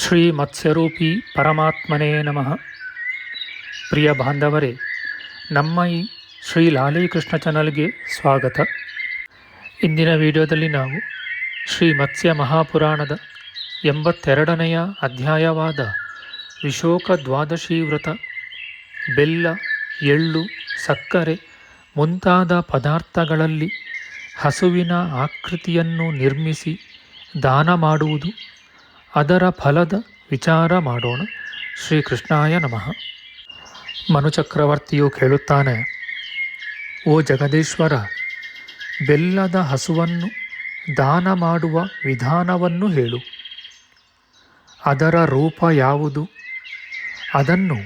ಶ್ರೀ ಮತ್ಸ್ಯರೂಪಿ ಪರಮಾತ್ಮನೇ ನಮಃ. ಪ್ರಿಯ ಬಾಂಧವರೇ, ನಮ್ಮ ಈ ಶ್ರೀ ಲಾಲೀಕೃಷ್ಣ ಚಾನಲ್ಗೆ ಸ್ವಾಗತ. ಇಂದಿನ ವಿಡಿಯೋದಲ್ಲಿ ನಾವು ಶ್ರೀ ಮತ್ಸ್ಯ ಮಹಾಪುರಾಣದ ಎಂಬತ್ತೆರಡನೆಯ ಅಧ್ಯಾಯವಾದ ವಿಶೋಕ ದ್ವಾದಶಿ ವ್ರತ, ಬೆಲ್ಲ, ಎಳ್ಳು, ಸಕ್ಕರೆ ಮುಂತಾದ ಪದಾರ್ಥಗಳಲ್ಲಿ ಹಸುವಿನ ಆಕೃತಿಯನ್ನು ನಿರ್ಮಿಸಿ ದಾನ ಮಾಡುವುದು ಅದರ ಫಲದ ವಿಚಾರ ಮಾಡೋಣ. ಶ್ರೀಕೃಷ್ಣಾಯ ನಮಃ. ಮನುಚಕ್ರವರ್ತಿಯು ಕೇಳುತ್ತಾನೆ, ಓ ಜಗದೀಶ್ವರ, ಬೆಲ್ಲದ ಹಸುವನ್ನು ದಾನ ಮಾಡುವ ವಿಧಾನವನ್ನು ಹೇಳು. ಅದರ ರೂಪ ಯಾವುದು? ಅದನ್ನು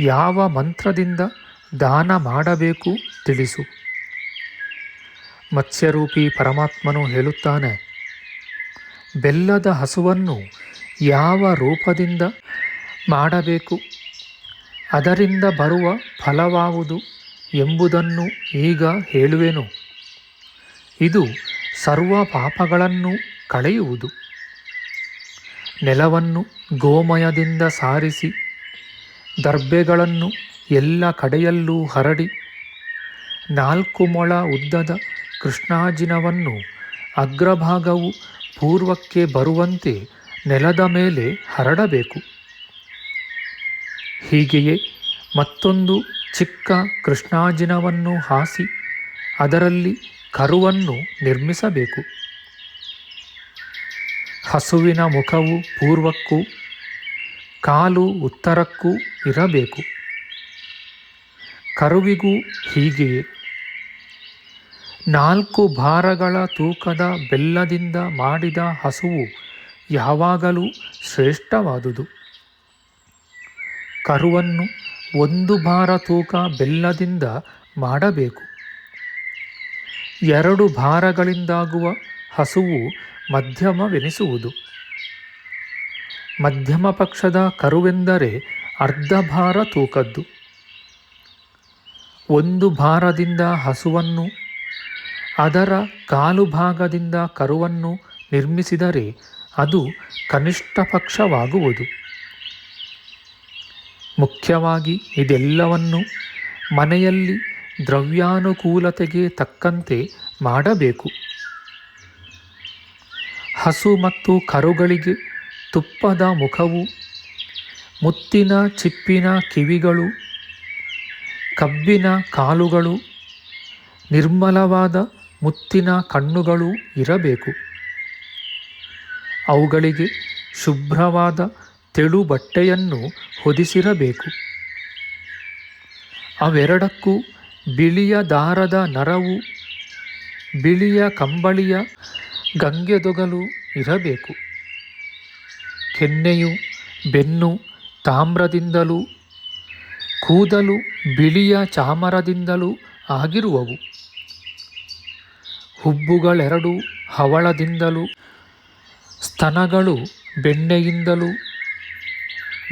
ಯಾವ ಮಂತ್ರದಿಂದ ದಾನ ಮಾಡಬೇಕು ತಿಳಿಸು. ಮತ್ಸ್ಯರೂಪಿ ಪರಮಾತ್ಮನು ಹೇಳುತ್ತಾನೆ, ಬೆಲ್ಲದ ಹಸುವನ್ನು ಯಾವ ರೂಪದಿಂದ ಮಾಡಬೇಕು? ಅದರಿಂದ ಬರುವ ಫಲವಾವುದು ಎಂಬುದನ್ನು ಈಗ ಹೇಳುವೆನು. ಇದು ಸರ್ವ ಪಾಪಗಳನ್ನು ಕಳೆಯುವುದು. ನೆಲವನ್ನು ಗೋಮಯದಿಂದ ಸಾರಿಸಿ ದರ್ಬೆಗಳನ್ನು ಎಲ್ಲ ಕಡೆಯಲ್ಲೂ ಹರಡಿ, ನಾಲ್ಕು ಮೊಳ ಉದ್ದದ ಕೃಷ್ಣಾಜಿನವನ್ನು ಅಗ್ರಭಾಗವು ಪೂರ್ವಕ್ಕೆ ಬರುವಂತೆ ನೆಲದ ಮೇಲೆ ಹರಡಬೇಕು. ಹೀಗೆಯೇ ಮತ್ತೊಂದು ಚಿಕ್ಕ ಕೃಷ್ಣಾಜಿನವನ್ನು ಹಾಸಿ ಅದರಲ್ಲಿ ಕರುವನ್ನು ನಿರ್ಮಿಸಬೇಕು. ಹಸುವಿನ ಮುಖವು ಪೂರ್ವಕ್ಕೂ ಕಾಲು ಉತ್ತರಕ್ಕೂ ಇರಬೇಕು. ಕರುವಿಗೂ ಹೀಗೆಯೇ. ನಾಲ್ಕು ಭಾರಗಳ ತೂಕದ ಬೆಲ್ಲದಿಂದ ಮಾಡಿದ ಹಸುವು ಯಾವಾಗಲೂ ಶ್ರೇಷ್ಠವಾದುದು. ಕರುವನ್ನು ಒಂದು ಭಾರ ತೂಕ ಬೆಲ್ಲದಿಂದ ಮಾಡಬೇಕು. ಎರಡು ಭಾರಗಳಿಂದಾಗುವ ಹಸುವು ಮಧ್ಯಮವೆನಿಸುವುದು. ಮಧ್ಯಮ ಪಕ್ಷದ ಕರುವೆಂದರೆ ಅರ್ಧ ಭಾರ ತೂಕದ್ದು. ಒಂದು ಭಾರದಿಂದ ಹಸುವನ್ನು, ಅದರ ಕಾಲು ಭಾಗದಿಂದ ಕರುವನ್ನು ನಿರ್ಮಿಸಿದರೆ ಅದು ಕನಿಷ್ಠ ಪಕ್ಷವಾಗುವುದು. ಮುಖ್ಯವಾಗಿ ಇದೆಲ್ಲವನ್ನು ಮನೆಯಲ್ಲಿ ದ್ರವ್ಯಾನುಕೂಲತೆಗೆ ತಕ್ಕಂತೆ ಮಾಡಬೇಕು. ಹಸು ಮತ್ತು ಕರುಗಳಿಗೆ ತುಪ್ಪದ ಮುಖವು, ಮುತ್ತಿನ ಚಿಪ್ಪಿನ ಕಿವಿಗಳು, ಕಬ್ಬಿನ ಕಾಲುಗಳು, ನಿರ್ಮಲವಾದ ಮುತ್ತಿನ ಕಣ್ಣುಗಳು ಇರಬೇಕು. ಅವುಗಳಿಗೆ ಶುಭ್ರವಾದ ತೆಳು ಬಟ್ಟೆಯನ್ನು ಹೊದಿಸಿರಬೇಕು. ಅವೆರಡಕ್ಕೂ ಬಿಳಿಯ ದಾರದ ನರವು, ಬಿಳಿಯ ಕಂಬಳಿಯ ಗಂಗೆದೊಗಲು ಇರಬೇಕು. ಕೆನ್ನೆಯು, ಬೆನ್ನು ತಾಮ್ರದಿಂದಲೂ, ಕೂದಲು ಬಿಳಿಯ ಚಾಮರದಿಂದಲೂ ಆಗಿರುವವು. ಹುಬ್ಬುಗಳೆರಡೂ ಹವಳದಿಂದಲೂ ಸ್ತನಗಳು ಬೆಣ್ಣೆಯಿಂದಲೂ,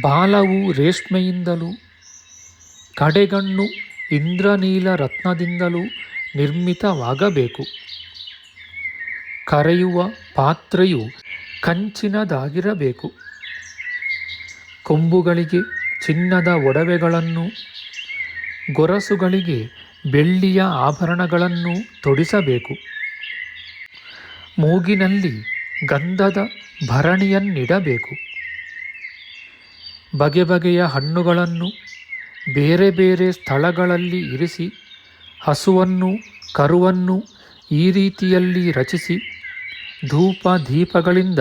ಬಾಲವು ರೇಷ್ಮೆಯಿಂದಲೂ, ಕಡೆಗಣ್ಣು ಇಂದ್ರನೀಲ ರತ್ನದಿಂದಲೂ ನಿರ್ಮಿತವಾಗಬೇಕು. ಕರೆಯುವ ಪಾತ್ರೆಯು ಕಂಚಿನದಾಗಿರಬೇಕು. ಕೊಂಬುಗಳಿಗೆ ಚಿನ್ನದ ಒಡವೆಗಳನ್ನು, ಗೊರಸುಗಳಿಗೆ ಬೆಳ್ಳಿಯ ಆಭರಣಗಳನ್ನು ತೊಡಿಸಬೇಕು. ಮೂಗಿನಲ್ಲಿ ಗಂಧದ ಭರಣಿಯನ್ನಿಡಬೇಕು. ಬಗೆ ಬಗೆಯ ಹಣ್ಣುಗಳನ್ನು ಬೇರೆ ಬೇರೆ ಸ್ಥಳಗಳಲ್ಲಿ ಇರಿಸಿ, ಹಸುವನ್ನು ಕರುವನ್ನು ಈ ರೀತಿಯಲ್ಲಿ ರಚಿಸಿ ಧೂಪ ದೀಪಗಳಿಂದ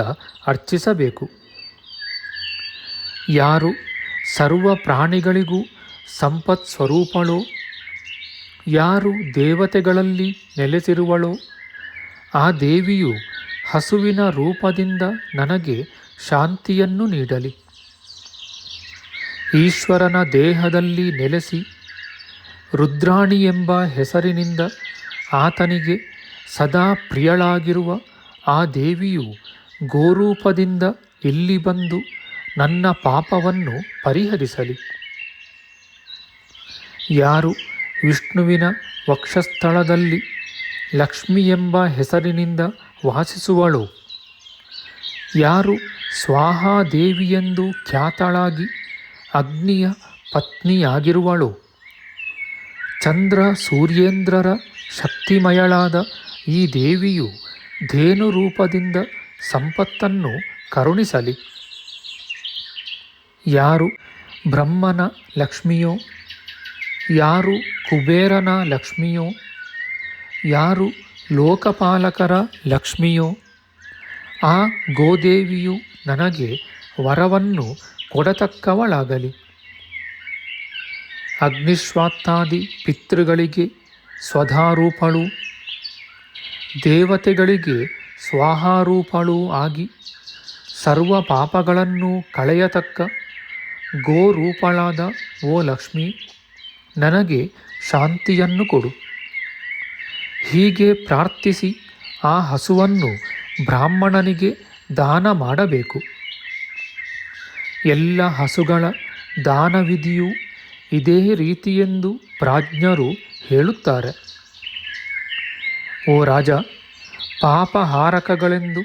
ಅರ್ಚಿಸಬೇಕು. ಯಾರು ಸರ್ವ ಪ್ರಾಣಿಗಳಿಗೂ ಸಂಪತ್ ಸ್ವರೂಪಳೋ, ಯಾರು ದೇವತೆಗಳಲ್ಲಿ ನೆಲೆಸಿರುವಳೋ, ಆ ದೇವಿಯು ಹಸುವಿನ ರೂಪದಿಂದ ನನಗೆ ಶಾಂತಿಯನ್ನು ನೀಡಲಿ. ಈಶ್ವರನ ದೇಹದಲ್ಲಿ ನೆಲೆಸಿ ರುದ್ರಾಣಿ ಎಂಬ ಹೆಸರಿನಿಂದ ಆತನಿಗೆ ಸದಾ ಪ್ರಿಯಳಾಗಿರುವ ಆ ದೇವಿಯು ಗೋರೂಪದಿಂದ ಇಲ್ಲಿ ಬಂದು ನನ್ನ ಪಾಪವನ್ನು ಪರಿಹರಿಸಲಿ. ಯಾರು ವಿಷ್ಣುವಿನ ವಕ್ಷಸ್ಥಳದಲ್ಲಿ ಲಕ್ಷ್ಮಿ ಎಂಬ ಹೆಸರಿನಿಂದ ವಾಸಿಸುವಳೋ. ಯಾರು ಸ್ವಾಹಾದೇವಿಯೆಂದು ಖ್ಯಾತಳಾಗಿ ಅಗ್ನಿಯ ಪತ್ನಿಯಾಗಿರುವಳು. ಚಂದ್ರ ಸೂರ್ಯೇಂದ್ರರ ಶಕ್ತಿಮಯಳಾದ ಈ ದೇವಿಯು ಧೇನು ರೂಪದಿಂದ ಸಂಪತ್ತನ್ನು ಕರುಣಿಸಲಿ. ಯಾರು ಬ್ರಹ್ಮನ ಲಕ್ಷ್ಮಿಯೋ, ಯಾರು ಕುಬೇರನ ಲಕ್ಷ್ಮಿಯೋ, ಯಾರು ಲೋಕಪಾಲಕರ ಲಕ್ಷ್ಮಿಯೋ, ಆ ಗೋದೇವಿಯು ನನಗೆ ವರವನ್ನು ಕೊಡತಕ್ಕವಳಾಗಲಿ. ಅಗ್ನಿಶ್ವಾತ್ತಾದಿ ಪಿತೃಗಳಿಗೆ ಸ್ವಧಾರೂಪಳು, ದೇವತೆಗಳಿಗೆ ಸ್ವಾಹಾರೂಪಳೂ ಆಗಿ ಸರ್ವ ಪಾಪಗಳನ್ನು ಕಳೆಯತಕ್ಕ ಗೋರೂಪಳಾದ ಓ ಲಕ್ಷ್ಮಿ, ನನಗೆ ಶಾಂತಿಯನ್ನು ಕೊಡು. ಹೀಗೆ ಪ್ರಾರ್ಥಿಸಿ ಆ ಹಸುವನ್ನು ಬ್ರಾಹ್ಮಣನಿಗೆ ದಾನ ಮಾಡಬೇಕು. ಎಲ್ಲ ಹಸುಗಳ ದಾನವಿಧಿಯು ಇದೇ ರೀತಿಯೆಂದು ಪ್ರಾಜ್ಞರು ಹೇಳುತ್ತಾರೆ. ಓ ರಾಜ, ಪಾಪಹಾರಕಗಳೆಂದು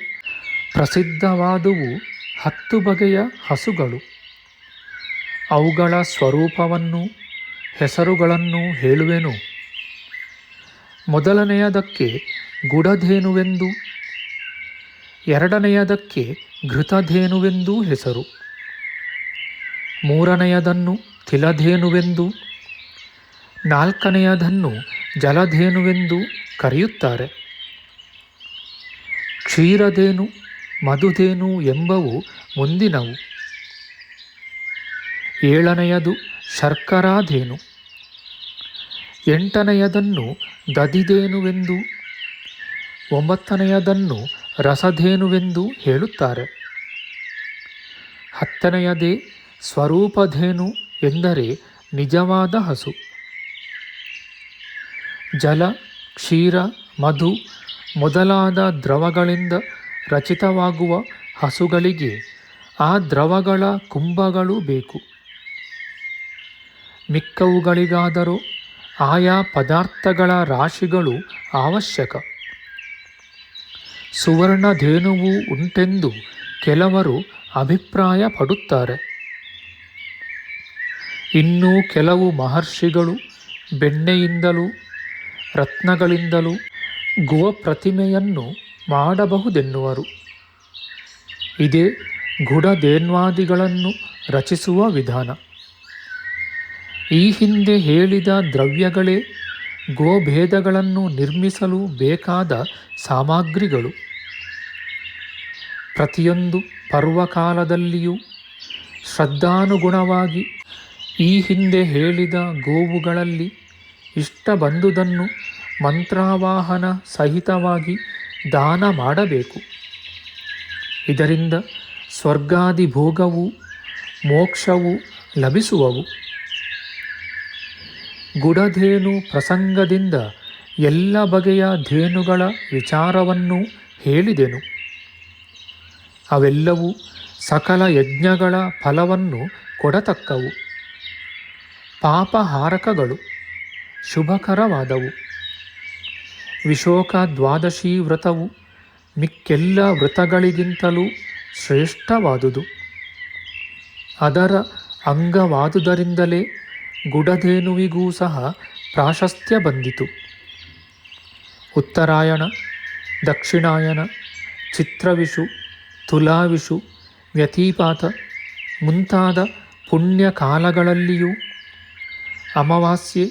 ಪ್ರಸಿದ್ಧವಾದುವು ಹತ್ತು ಬಗೆಯ ಹಸುಗಳು. ಅವುಗಳ ಸ್ವರೂಪವನ್ನು, ಹೆಸರುಗಳನ್ನು ಹೇಳುವೆನು. ಮೊದಲನೆಯದಕ್ಕೆ ಗುಡಧೇನುವೆಂದು ಎರಡನೆಯದಕ್ಕೆ ಘೃತಧೇನುವೆಂದೂ ಹೆಸರು. ಮೂರನೆಯದನ್ನು ತಿಲಧೇನುವೆಂದು, ನಾಲ್ಕನೆಯದನ್ನು ಜಲಧೇನುವೆಂದು ಕರೆಯುತ್ತಾರೆ. ಕ್ಷೀರಧೇನು, ಮಧುಧೇನು ಎಂಬವು ಮುಂದಿನವು. ಏಳನೆಯದು ಶರ್ಕರಾಧೇನು. ಎಂಟನೆಯದನ್ನು ದದಿದೇನುವೆಂದು, ಒಂಬತ್ತನೆಯದನ್ನು ರಸಧೇನುವೆಂದು ಹೇಳುತ್ತಾರೆ. ಹತ್ತನೆಯದೇ ಸ್ವರೂಪಧೇನು ಎಂದರೆ ನಿಜವಾದ ಹಸು. ಜಲ, ಕ್ಷೀರ, ಮಧು ಮೊದಲಾದ ದ್ರವಗಳಿಂದ ರಚಿತವಾಗುವ ಹಸುಗಳಿಗೆ ಆ ದ್ರವಗಳ ಕುಂಭಗಳು ಬೇಕು. ಮಿಕ್ಕವುಗಳಿಗಾದರೂ ಆಯಾ ಪದಾರ್ಥಗಳ ರಾಶಿಗಳು ಅವಶ್ಯಕ. ಸುವರ್ಣಧೇನುವು ಉಂಟೆಂದು ಕೆಲವರು ಅಭಿಪ್ರಾಯ ಪಡುತ್ತಾರೆ ಇನ್ನೂ ಕೆಲವು ಮಹರ್ಷಿಗಳು ಬೆಣ್ಣೆಯಿಂದಲೂ, ರತ್ನಗಳಿಂದಲೂ ಗುವ ಪ್ರತಿಮೆಯನ್ನು ಮಾಡಬಹುದೆನ್ನುವರು. ಇದೇ ಗುಡದೇನ್ವಾದಿಗಳನ್ನು ರಚಿಸುವ ವಿಧಾನ. ಈ ಹಿಂದೆ ಹೇಳಿದ ದ್ರವ್ಯಗಳೇ ಗೋಭೇದಗಳನ್ನು ನಿರ್ಮಿಸಲು ಬೇಕಾದ ಸಾಮಗ್ರಿಗಳು. ಪ್ರತಿಯೊಂದು ಪರ್ವಕಾಲದಲ್ಲಿಯೂ ಶ್ರದ್ಧಾನುಗುಣವಾಗಿ ಈ ಹಿಂದೆ ಹೇಳಿದ ಗೋವುಗಳಲ್ಲಿ ಇಷ್ಟ ಬಂದುದನ್ನು ಮಂತ್ರಾವಾಹನ ಸಹಿತವಾಗಿ ದಾನ ಮಾಡಬೇಕು. ಇದರಿಂದ ಸ್ವರ್ಗಾದಿ ಭೋಗವು ಮೋಕ್ಷವು ಲಭಿಸುವವು. ಗುಡಧೇನು ಪ್ರಸಂಗದಿಂದ ಎಲ್ಲ ಬಗೆಯ ಧೇನುಗಳ ವಿಚಾರವನ್ನು ಹೇಳಿದೆನು. ಅವೆಲ್ಲವೂ ಸಕಲ ಯಜ್ಞಗಳ ಫಲವನ್ನು ಕೊಡತಕ್ಕವು. ಪಾಪಹಾರಕಗಳು ಶುಭಕರವಾದವು. ವಿಶೋಕ ದ್ವಾದಶಿ ವ್ರತವು ಮಿಕ್ಕೆಲ್ಲ ವ್ರತಗಳಿಗಿಂತಲೂ ಶ್ರೇಷ್ಠವಾದುದು. ಅದರ ಅಂಗವಾದುದರಿಂದಲೇ ಗುಡಧೇನುವಿಗೂ ಸಹ ಪ್ರಾಶಸ್ತ್ಯ ಬಂದಿತು. ಉತ್ತರಾಯಣ, ದಕ್ಷಿಣಾಯನ ಚಿತ್ರವಿಷು ತುಲಾವಿಷು ವ್ಯತಿಪಾತ ಮುಂತಾದ ಪುಣ್ಯ ಕಾಲಗಳಲ್ಲಿಯೂ ಅಮಾವಾಸ್ಯೆ,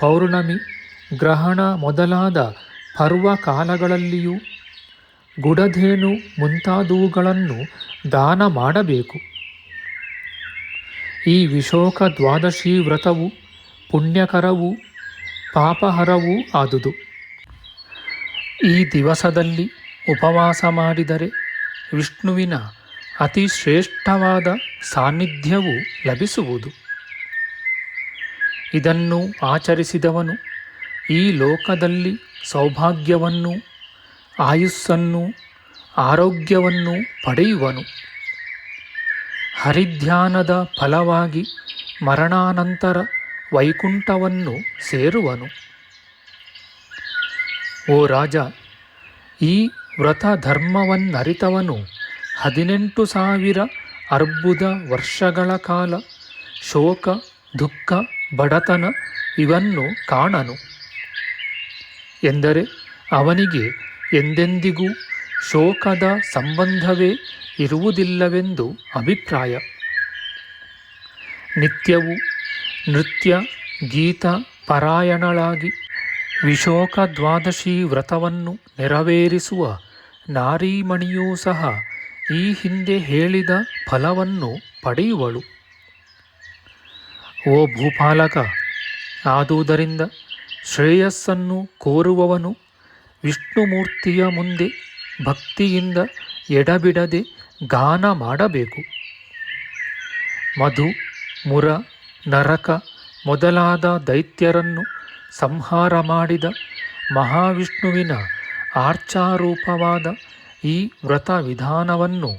ಪೌರ್ಣಮಿ, ಗ್ರಹಣ ಮೊದಲಾದ ಪರ್ವ ಕಾಲಗಳಲ್ಲಿಯೂ ಗುಡಧೇನು ಮುಂತಾದವುಗಳನ್ನು ದಾನ ಮಾಡಬೇಕು. ಈ ವಿಶೋಕ ದ್ವಾದಶಿ ವ್ರತವು ಪುಣ್ಯಕರವೂ ಪಾಪಹರವೂ ಆದುದು. ಈ ದಿವಸದಲ್ಲಿ ಉಪವಾಸ ಮಾಡಿದರೆ ವಿಷ್ಣುವಿನ ಅತಿ ಶ್ರೇಷ್ಠವಾದ ಸಾನ್ನಿಧ್ಯವು ಲಭಿಸುವುದು. ಇದನ್ನು ಆಚರಿಸಿದವನು ಈ ಲೋಕದಲ್ಲಿ ಸೌಭಾಗ್ಯವನ್ನು, ಆಯುಸ್ಸನ್ನು, ಆರೋಗ್ಯವನ್ನು ಪಡೆಯುವನು. ಹರಿಧ್ಯಾನದ ಫಲವಾಗಿ ಮರಣಾನಂತರ ವೈಕುಂಠವನ್ನು ಸೇರುವನು. ಓ ರಾಜ, ಈ ವ್ರತ ಧರ್ಮವನ್ನರಿತವನು ಹದಿನೆಂಟು ಸಾವಿರ ಅರ್ಬುದ ವರ್ಷಗಳ ಕಾಲ ಶೋಕ, ದುಃಖ, ಬಡತನ ಇವನ್ನು ಕಾಣನು. ಎಂದರೆ ಅವನಿಗೆ ಎಂದೆಂದಿಗೂ ಶೋಕದ ಸಂಬಂಧವೇ ಇರುವುದಿಲ್ಲವೆಂದು ಅಭಿಪ್ರಾಯ. ನಿತ್ಯವು ನೃತ್ಯ, ಗೀತ, ಪರಾಯಣಳಾಗಿ ವಿಶೋಕ ದ್ವಾದಶಿ ವ್ರತವನ್ನು ನೆರವೇರಿಸುವ ನಾರೀಮಣಿಯೂ ಸಹ ಈ ಹಿಂದೆ ಹೇಳಿದ ಫಲವನ್ನು ಪಡೆಯುವಳು. ಓ ಭೂಪಾಲಕ, ಆದುದರಿಂದ ಶ್ರೇಯಸ್ಸನ್ನು ಕೋರುವವನು ವಿಷ್ಣುಮೂರ್ತಿಯ ಮುಂದೆ ಭಕ್ತಿಯಿಂದ ಎಡಬಿಡದೆ ಗಾನ ಮಾಡಬೇಕು. ಮಧು, ಮುರ, ನರಕ ಮೊದಲಾದ ದೈತ್ಯರನ್ನು ಸಂಹಾರ ಮಾಡಿದ ಮಹಾವಿಷ್ಣುವಿನ ಆರ್ಚಾರೂಪವಾದ ಈ ವ್ರತ ವಿಧಾನವನ್ನು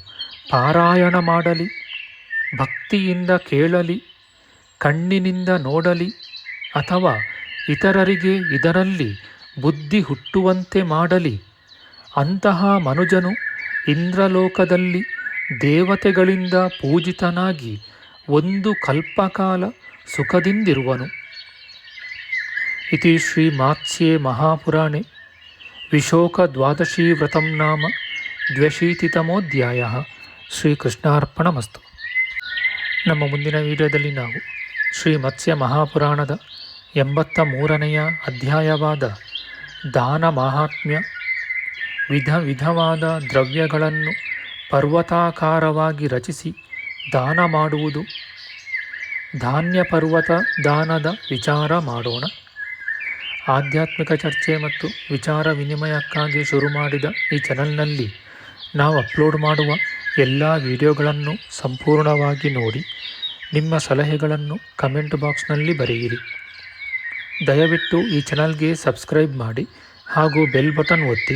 ಪಾರಾಯಣ ಮಾಡಲಿ, ಭಕ್ತಿಯಿಂದ ಕೇಳಲಿ, ಕಣ್ಣಿನಿಂದ ನೋಡಲಿ ಅಥವಾ ಇತರರಿಗೆ ಇದರಲ್ಲಿ ಬುದ್ಧಿ ಹುಟ್ಟುವಂತೆ ಮಾಡಲಿ. ಅಂತಹ ಮನುಜನು ಇಂದ್ರಲೋಕದಲ್ಲಿ ದೇವತೆಗಳಿಂದ ಪೂಜಿತನಾಗಿ ಒಂದು ಕಲ್ಪಕಾಲ ಸುಖದಿಂದಿರುವನು. ಇತಿ ಶ್ರೀಮಾತ್ಸ್ಯೆ ಮಹಾಪುರಾಣೆ, ವಿಶೋಕ ವ್ರತಂ ನಾಮ, ದ್ವ್ಯಶೀತಿತಮೋಧ್ಯಾಯ. ಶ್ರೀಕೃಷ್ಣಾರ್ಪಣಮಸ್ತು. ನಮ್ಮ ಮುಂದಿನ ವಿಡಿಯೋದಲ್ಲಿ ನಾವು ಶ್ರೀ ಮತ್ಸ್ಯ ಮಹಾಪುರಾಣದ ಎಂಬತ್ತ ಮೂರನೆಯ ಅಧ್ಯಾಯವಾದ ದಾನ ಮಾಹಾತ್ಮ್ಯ ವಿಧ ವಿಧವಾದ ದ್ರವ್ಯಗಳನ್ನು ಪರ್ವತಾಕಾರವಾಗಿ ರಚಿಸಿ ದಾನ ಮಾಡುವುದು. ಧಾನ್ಯ ಪರ್ವತ ದಾನದ ವಿಚಾರ ಮಾಡೋಣ. ಆಧ್ಯಾತ್ಮಿಕ ಚರ್ಚೆ ಮತ್ತು ವಿಚಾರ ವಿನಿಮಯಕ್ಕಾಗಿ ಶುರು ಮಾಡಿದ ಈ ಚಾನಲ್ನಲ್ಲಿ ನಾವು ಅಪ್ಲೋಡ್ ಮಾಡುವ ಎಲ್ಲ ವಿಡಿಯೋಗಳನ್ನು ಸಂಪೂರ್ಣವಾಗಿ ನೋಡಿ, ನಿಮ್ಮ ಸಲಹೆಗಳನ್ನು ಕಮೆಂಟ್ ಬಾಕ್ಸ್ನಲ್ಲಿ ಬರೆಯಿರಿ. ದಯವಿಟ್ಟು ಈ ಚಾನಲ್ಗೆ ಸಬ್ಸ್ಕ್ರೈಬ್ ಮಾಡಿ ಹಾಗೂ ಬೆಲ್ ಬಟನ್ ಒತ್ತಿ